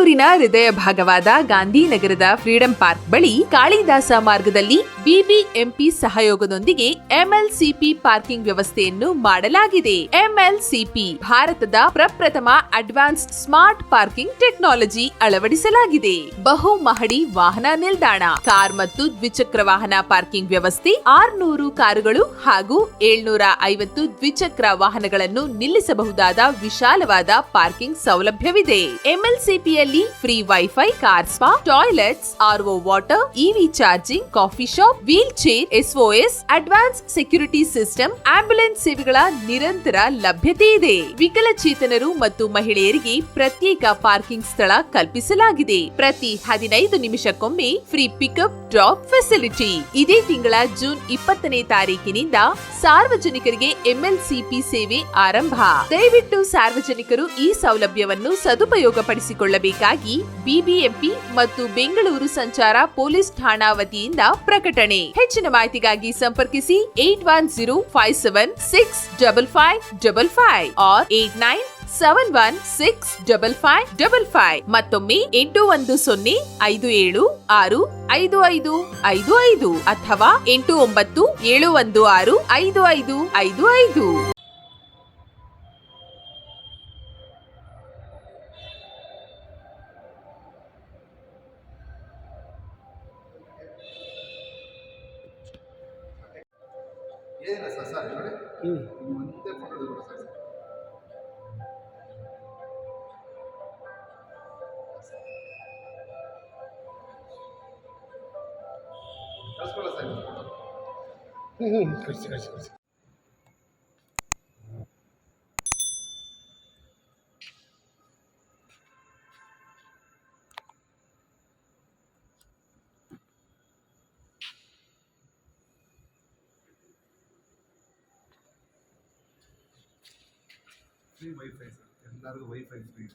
ಬೆಂಗಳೂರಿನ ಹೃದಯ ಭಾಗವಾದ ಗಾಂಧಿನಗರದ ಫ್ರೀಡಂ ಪಾರ್ಕ್ ಬಳಿ ಕಾಳಿದಾಸ ಮಾರ್ಗದಲ್ಲಿ ಬಿಬಿಎಂಪಿ ಸಹಯೋಗದೊಂದಿಗೆ ಎಂಎಲ್ಸಿಪಿ ಪಾರ್ಕಿಂಗ್ ವ್ಯವಸ್ಥೆಯನ್ನು ಮಾಡಲಾಗಿದೆ. ಎಂಎಲ್ಸಿಪಿ ಭಾರತದ ಪ್ರಪ್ರಥಮ ಅಡ್ವಾನ್ಸ್ಡ್ ಸ್ಮಾರ್ಟ್ ಪಾರ್ಕಿಂಗ್ ಟೆಕ್ನಾಲಜಿ ಅಳವಡಿಸಲಾಗಿದೆ. ಬಹು ಮಹಡಿ ವಾಹನ ನಿಲ್ದಾಣ, ಕಾರ್ ಮತ್ತು ದ್ವಿಚಕ್ರ ವಾಹನ ಪಾರ್ಕಿಂಗ್ ವ್ಯವಸ್ಥೆ, ಆರ್ನೂರು ಕಾರುಗಳು ಹಾಗೂ ಏಳ್ನೂರ ಐವತ್ತು ದ್ವಿಚಕ್ರ ವಾಹನಗಳನ್ನು ನಿಲ್ಲಿಸಬಹುದಾದ ವಿಶಾಲವಾದ ಪಾರ್ಕಿಂಗ್ ಸೌಲಭ್ಯವಿದೆ. ಎಂಎಲ್ಸಿಪಿಯಲ್ಲಿ free WiFi car spa toilets RO water EV charging coffee shop wheelchair SOS advance security system ambulance ಸೇವೆಗಳ ನಿರಂತರ ಲಭ್ಯತೆ ಇದೆ. ವಿಕಲಚೇತನರು ಮತ್ತು ಮಹಿಳೆಯರಿಗೆ ಪ್ರತ್ಯೇಕ ಪಾರ್ಕಿಂಗ್ ಸ್ಥಳ ಕಲ್ಪಿಸಲಾಗಿದೆ. ಪ್ರತಿ ಹದಿನೈದು ನಿಮಿಷಕ್ಕೊಮ್ಮೆ ಫ್ರೀ ಪಿಕಪ್ ಡ್ರಾಪ್ ಫೆಸಿಲಿಟಿ ಇದೇ ತಿಂಗಳ ಜೂನ್ ಇಪ್ಪತ್ತನೇ ತಾರೀಕಿನಿಂದ ಸಾರ್ವಜನಿಕರಿಗೆ ಎಂಎಲ್ಸಿಪಿ ಸೇವೆ ಆರಂಭ. ದಯವಿಟ್ಟು ಸಾರ್ವಜನಿಕರು ಈ ಸೌಲಭ್ಯವನ್ನು ಸದುಪಯೋಗಪಡಿಸಿಕೊಳ್ಳಬೇಕಾಗಿ ಬಿಬಿಎಂಪಿ ಮತ್ತು ಬೆಂಗಳೂರು ಸಂಚಾರ ಪೊಲೀಸ್ ಠಾಣಾ ವತಿಯಿಂದ ಪ್ರಕಟಣೆ. ಹೆಚ್ಚಿನ ಮಾಹಿತಿಗಾಗಿ ಸಂಪರ್ಕಿಸಿ eight one zero five seven six double five double five or eight nine seven one six double five double five. ಮತ್ತೊಮ್ಮೆ ಎಂಟು ಒಂದು ಸೊನ್ನೆ ಐದು ಏಳು ಆರು ಐದು ಐದು ಐದು ಐದು ಅಥವಾ ಎಂಟು ಒಂಬತ್ತು ಏಳು ಒಂದು ಆರು ಐದು ಐದು ಐದು ಐದು. ಏನಿಲ್ಲ ಸರ್ ಸರ್ ನೋಡಿ ಹ್ಞೂ ಮುಂದೆ ಫೋಟೋ ನೋಡಿ ಸರ್ ಕಳ್ಸ್ಕೊಳ್ಳ ಸರ್ ಫೋಟೋ ಹ್ಞೂ ಹ್ಞೂ ಕಳಿಸಿ ಕಳಿಸಿ ಕಳಿಸಿ Free WiFi sir ಎಲ್ಲರಿಗೂ ವೈಫೈ ಫ್ರೀ